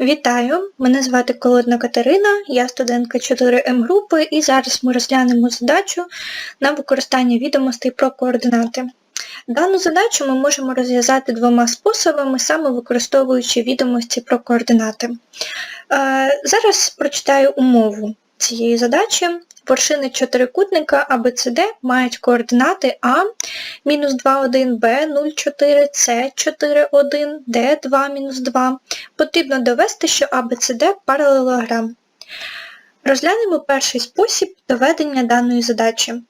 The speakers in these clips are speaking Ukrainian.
Вітаю! Мене звати Колодна Катерина, я студентка 4М групи і зараз ми розглянемо задачу на використання відомостей про координати. Дану задачу ми можемо розв'язати двома способами, саме використовуючи відомості про координати. Е, Зараз прочитаю умову цієї задачі. Вершини чотирикутника ABCD мають координати А, мінус 2, 1, Б, 0, 4, С, 4, 1, Д, 2, мінус 2. Потрібно довести, що ABCD паралелограм. Розглянемо перший спосіб доведення даної задачі.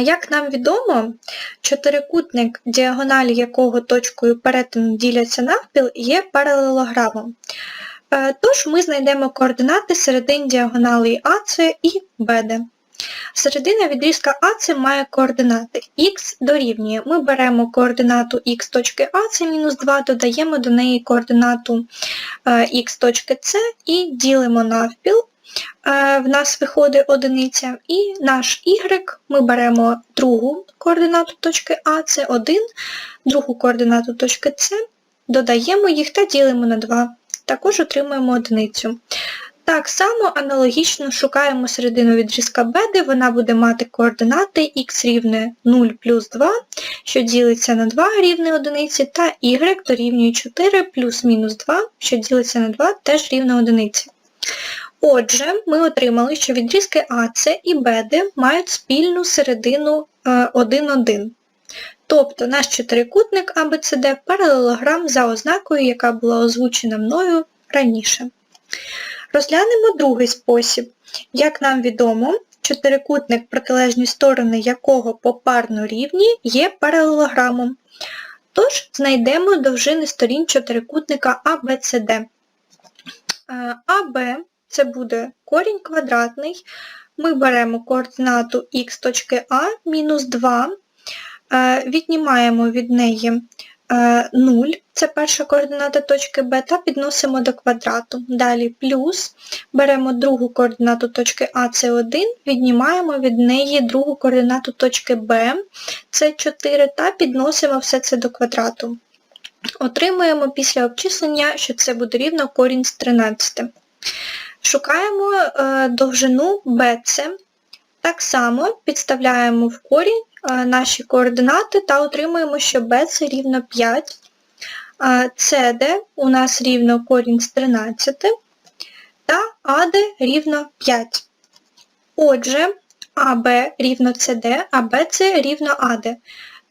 Як нам відомо, чотирикутник, діагоналі якого точкою перетину діляться навпіл, є паралелограмом. Е, Тож ми знайдемо координати середин діагоналей АС і БД. Середина відрізка АС має координати х дорівнює. Ми беремо координату х точки А, це мінус 2, додаємо до неї координату е, х точки С і ділимо навпіл. Е, В нас виходить одиниця, і наш y ми беремо другу координату точки А, це 1, другу координату точки С, додаємо їх та ділимо на 2. Також отримуємо одиницю. Так само аналогічно шукаємо середину відрізка B, де вона буде мати координати х рівне 0 плюс 2, що ділиться на 2 рівне одиниці, та y дорівнює 4 плюс мінус 2, що ділиться на 2, теж рівне одиниці. Отже, ми отримали, що відрізки АС і БД мають спільну середину 1,1. Тобто наш чотирикутник ABCD паралелограм за ознакою, яка була озвучена мною раніше. Розглянемо другий спосіб. Як нам відомо, чотирикутник, протилежні сторони якого попарно рівні, є паралелограмом. Тож знайдемо довжини сторін чотирикутника ABCD. АБ це буде корінь квадратний. Ми беремо координату х точки А мінус 2, е, віднімаємо від неї 0, це перша координата точки Б, та підносимо до квадрату. Далі плюс, беремо другу координату точки А, це 1, віднімаємо від неї другу координату точки Б, це 4, та підносимо все це до квадрату. Отримуємо після обчислення, що це буде рівно корінь з 13. Шукаємо е, довжину BC. Так само підставляємо в корінь е, наші координати та отримуємо, що BC рівно 5. CD у нас рівно корінь з 13 та AD рівно 5. Отже, АБ рівно CD, BC рівно AD.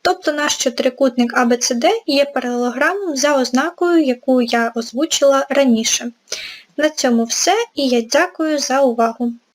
Тобто наш чотирикутник ABCD є паралелограмом за ознакою, яку я озвучила раніше. На цьому все і я дякую за увагу.